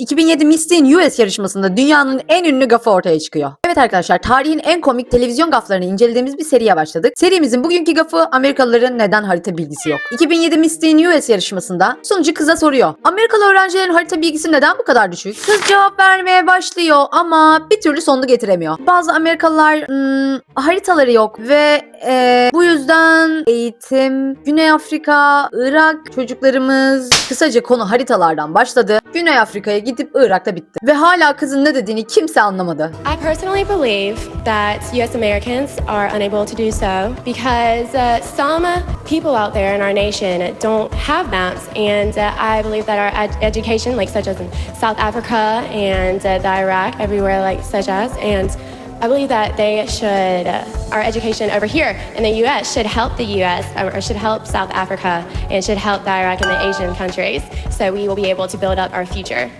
2007 Miss Teen US yarışmasında dünyanın en ünlü gafı ortaya çıkıyor. Evet arkadaşlar tarihin en komik televizyon gaflarını incelediğimiz bir seriye başladık. Serimizin bugünkü gafı Amerikalıların neden harita bilgisi yok. 2007 Miss Teen US yarışmasında sunucu kıza soruyor. Amerikalı öğrencilerin harita bilgisi neden bu kadar düşük? Kız cevap vermeye başlıyor ama bir türlü sonunu getiremiyor. Bazı Amerikalılar hmm, haritaları yok ve e, bu eğitim, Güney Afrika, Irak çocuklarımız kısaca konu haritalardan başladı. Güney Afrika'ya gidip Irak'ta bitti. Ve hala kızın ne dediğini kimse anlamadı. I personally believe that US Americans are unable to do so because uh, some people out there in our nation don't have maps, and uh, I believe that our ed- education, like such as in South Africa and uh, the Iraq, everywhere like such as, and I believe that they should, uh, our education over here in the US should help the US or should help South Africa and should help the Iraq and the Asian countries so we will be able to build up our future.